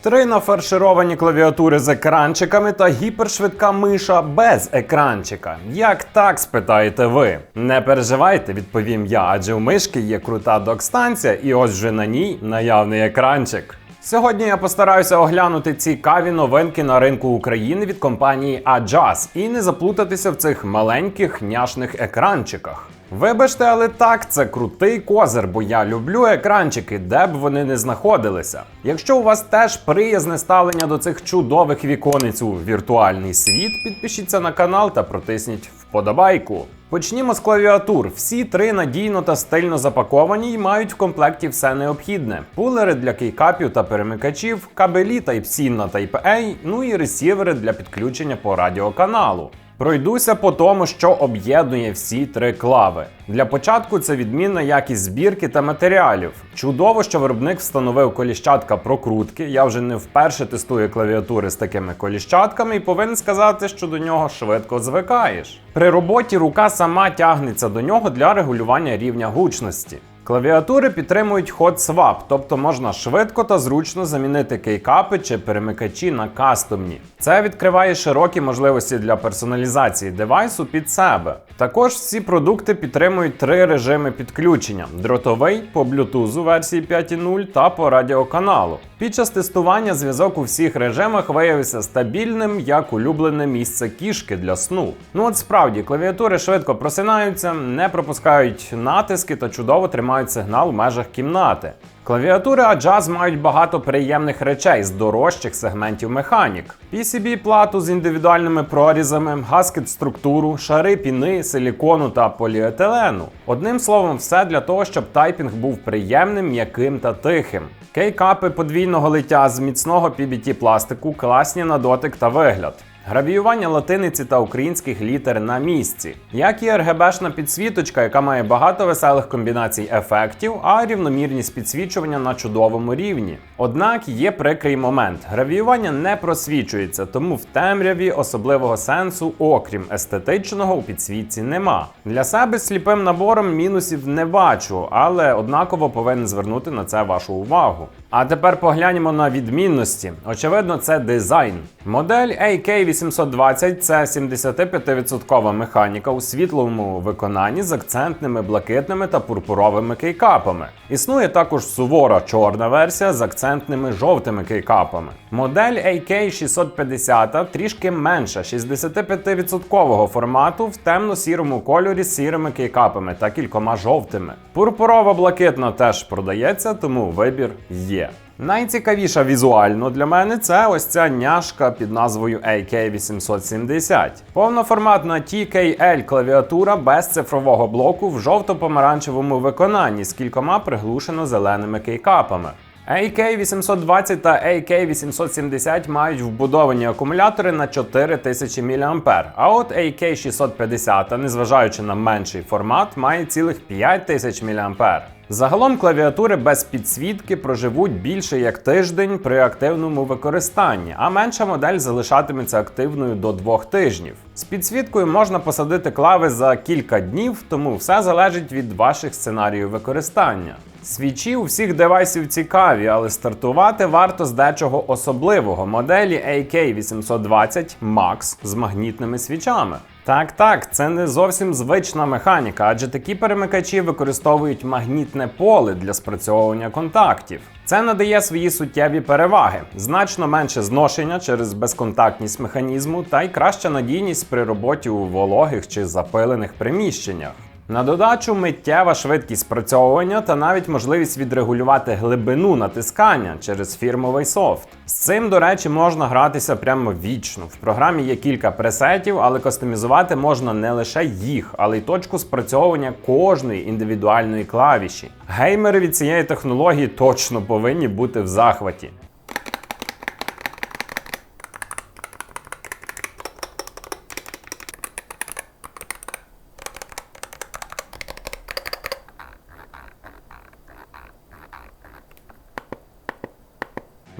Три нафаршировані клавіатури з екранчиками та гіпершвидка миша без екранчика. Як так, спитаєте ви? Не переживайте, відповім я, адже у мишки є крута док-станція, і ось вже на ній наявний екранчик. Сьогодні я постараюся оглянути цікаві новинки на ринку України від компанії Adjust і не заплутатися в цих маленьких няшних екранчиках. Вибачте, але так, це крутий козир, бо я люблю екранчики, де б вони не знаходилися. Якщо у вас теж приязне ставлення до цих чудових віконець у віртуальний світ, підпишіться на канал та протисніть вподобайку. Почнімо з клавіатур. Всі три надійно та стильно запаковані і мають в комплекті все необхідне: пулери для кейкапів та перемикачів, кабелі Type-C на Type-A, ну і ресівери для підключення по радіоканалу. Пройдуся по тому, що об'єднує всі три клави. Для початку це відмінна якість збірки та матеріалів. Чудово, що виробник встановив коліщатка прокрутки. Я вже не вперше тестую клавіатури з такими коліщатками і повинен сказати, що до нього швидко звикаєш. При роботі рука сама тягнеться до нього для регулювання рівня гучності. Клавіатури підтримують hot swap, тобто можна швидко та зручно замінити кейкапи чи перемикачі на кастомні. Це відкриває широкі можливості для персоналізації девайсу під себе. Також всі продукти підтримують три режими підключення: дротовий по Bluetooth версії 5.0 та по радіоканалу. Під час тестування зв'язок у всіх режимах виявився стабільним, як улюблене місце кішки для сну. Ну от справді, клавіатури швидко просинаються, не пропускають натиски та чудово тримають сигнал в межах кімнати. Клавіатури Adjust мають багато приємних речей з дорожчих сегментів механік: PCB-плату з індивідуальними прорізами, гаскет структуру, шари піни, силікону та поліетилену. Одним словом, все для того, щоб тайпінг був приємним, м'яким та тихим. Кейкапи подвійного лиття з міцного PBT пластику, класні на дотик та вигляд. Гравіювання латиниці та українських літер на місці, як і РГБшна підсвіточка, яка має багато веселих комбінацій ефектів, а рівномірність підсвічування на чудовому рівні. Однак є прикрий момент: гравіювання не просвічується, тому в темряві особливого сенсу, окрім естетичного, у підсвітці нема. Для себе сліпим набором мінусів не бачу, але однаково повинен звернути на це вашу увагу. А тепер поглянемо на відмінності. Очевидно, це дизайн. Модель AK820 це 75% механіка у світловому виконанні з акцентними блакитними та пурпуровими кейкапами. Існує також сувора чорна версія з акцентними жовтими кейкапами. Модель AK650 трішки менша 65% формату в темно-сірому кольорі з сірими кейкапами та кількома жовтими. Пурпурова блакитна теж продається, тому вибір є. Найцікавіша візуально для мене це ось ця няшка під назвою AK870. Повноформатна TKL клавіатура без цифрового блоку в жовто-помаранчевому виконанні з кількома приглушено-зеленими кейкапами. AK820 та AK870 мають вбудовані акумулятори на 4000 мА, а от AK650, незважаючи на менший формат, має цілих 5000 мА. Загалом клавіатури без підсвітки проживуть більше як тиждень при активному використанні, а менша модель залишатиметься активною до двох тижнів. З підсвіткою можна посадити клави за кілька днів, тому все залежить від ваших сценаріїв використання. Свічі у всіх девайсів цікаві, але стартувати варто з дечого особливого моделі AK820 Max з магнітними свічами. Так, так, це не зовсім звична механіка, адже такі перемикачі використовують магнітне поле для спрацьовування контактів. Це надає свої суттєві переваги, значно менше зношення через безконтактність механізму та й краща надійність при роботі у вологих чи запилених приміщеннях. На додачу миттєва швидкість спрацьовування та навіть можливість відрегулювати глибину натискання через фірмовий софт. З цим, до речі, можна гратися прямо вічно. В програмі є кілька пресетів, але кастомізувати можна не лише їх, але й точку спрацьовування кожної індивідуальної клавіші. Геймери від цієї технології точно повинні бути в захваті.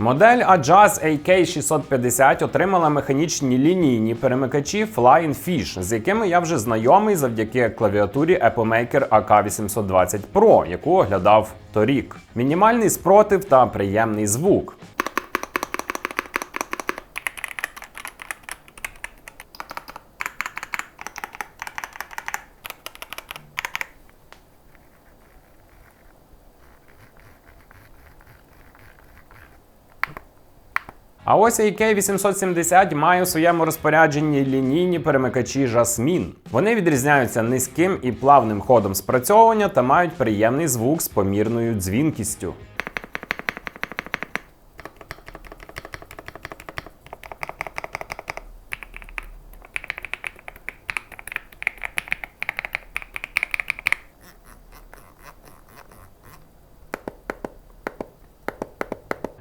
Модель Ajaz AK650 отримала механічні лінійні перемикачі Flying Fish, з якими я вже знайомий завдяки клавіатурі Epamaker AK820 Pro, яку оглядав торік. Мінімальний спротив та приємний звук. А ось AK870 має у своєму розпорядженні лінійні перемикачі жасмін. Вони відрізняються низьким і плавним ходом спрацьовування та мають приємний звук з помірною дзвінкістю.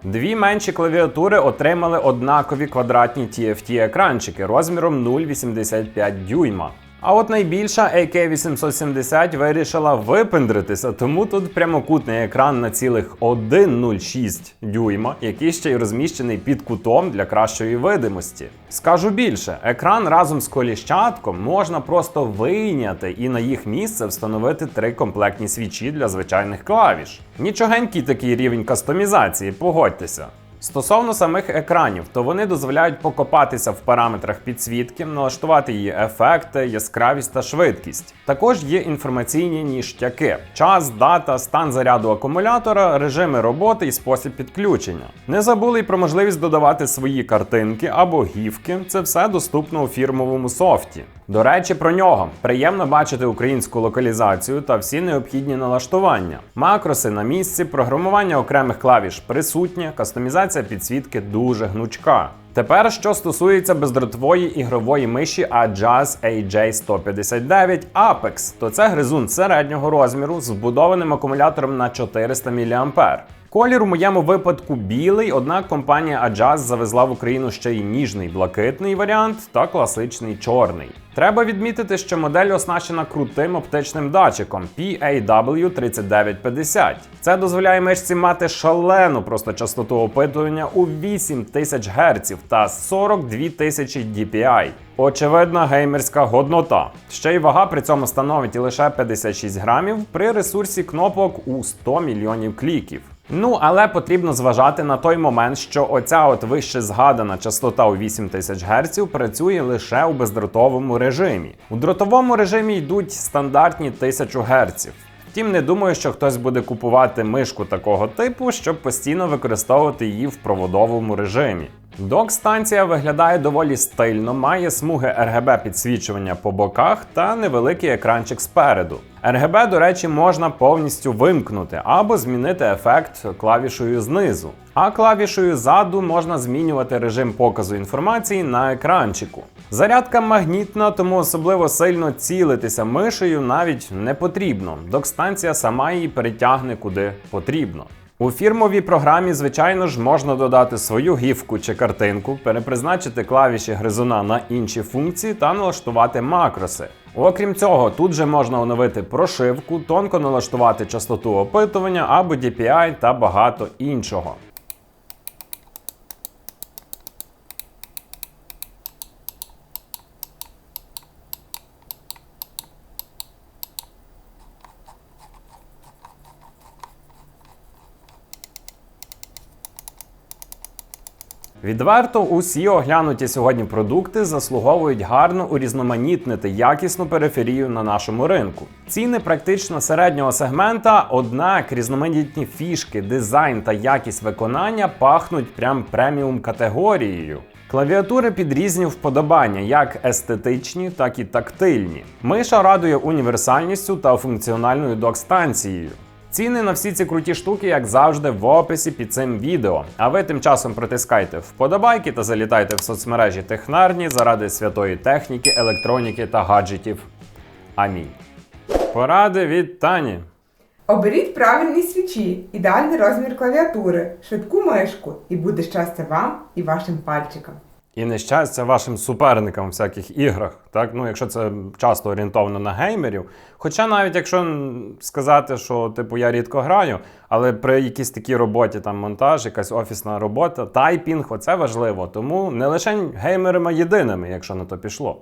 Дві менші клавіатури отримали однакові квадратні TFT-екранчики розміром 0,85 дюйма. А от найбільша AK870 вирішила випендритися, тому тут прямокутний екран на цілих 1,06 дюйма, який ще й розміщений під кутом для кращої видимості. Скажу більше, екран разом з коліщатком можна просто вийняти і на їх місце встановити три комплектні свічі для звичайних клавіш. Нічогенький такий рівень кастомізації, погодьтеся. Стосовно самих екранів, то вони дозволяють покопатися в параметрах підсвітки, налаштувати її ефекти, яскравість та швидкість. Також є інформаційні ніштяки: час, дата, стан заряду акумулятора, режими роботи і спосіб підключення. Не забули й про можливість додавати свої картинки або гівки. Це все доступно у фірмовому софті. До речі, про нього приємно бачити українську локалізацію та всі необхідні налаштування. Макроси на місці, програмування окремих клавіш присутнє, кастомізація підсвітки дуже гнучка. Тепер, що стосується бездротової ігрової миші Ajaz AJ159 Apex, то це гризун середнього розміру з вбудованим акумулятором на 400 мА. Колір у моєму випадку білий, однак компанія Ajaz завезла в Україну ще й ніжний блакитний варіант та класичний чорний. Треба відмітити, що модель оснащена крутим оптичним датчиком PAW3950. Це дозволяє мишці мати шалену просто частоту опитування у 8000 Гц та 42 тисячі DPI. Очевидна геймерська годнота. Ще й вага при цьому становить лише 56 грамів при ресурсі кнопок у 100 мільйонів кліків. Ну, але потрібно зважати на той момент, що оця от вище згадана частота у 8000 Гц працює лише у бездротовому режимі. У дротовому режимі йдуть стандартні 1000 Гц. Втім, не думаю, що хтось буде купувати мишку такого типу, щоб постійно використовувати її в проводовому режимі. Док-станція виглядає доволі стильно, має смуги RGB підсвічування по боках та невеликий екранчик спереду. RGB, до речі, можна повністю вимкнути або змінити ефект клавішою знизу. А клавішою ззаду можна змінювати режим показу інформації на екранчику. Зарядка магнітна, тому особливо сильно цілитися мишею навіть не потрібно. Док-станція сама її перетягне куди потрібно. У фірмовій програмі, звичайно ж, можна додати свою гівку чи картинку, перепризначити клавіші гризуна на інші функції та налаштувати макроси. Окрім цього, тут же можна оновити прошивку, тонко налаштувати частоту опитування або DPI та багато іншого. Відверто, усі оглянуті сьогодні продукти заслуговують гарно урізноманітнити якісну периферію на нашому ринку. Ціни практично середнього сегмента, однак різноманітні фішки, дизайн та якість виконання пахнуть прям преміум категорією. Клавіатури під різні вподобання, як естетичні, так і тактильні. Миша радує універсальністю та функціональною док-станцією. Ціни на всі ці круті штуки, як завжди, в описі під цим відео. А ви тим часом протискайте вподобайки та залітайте в соцмережі технарні заради святої техніки, електроніки та гаджетів. Амінь. Поради від Тані. Оберіть правильні свічі, ідеальний розмір клавіатури, швидку мишку, і буде щастя вам і вашим пальчикам. І нещастя вашим суперникам у всяких іграх, так? Ну, якщо це часто орієнтовано на геймерів. Хоча навіть якщо сказати, що типу я рідко граю, але при якійсь такій роботі, там монтаж, якась офісна робота, тайпінг, оце важливо. Тому не лише геймерами єдиними, якщо на то пішло.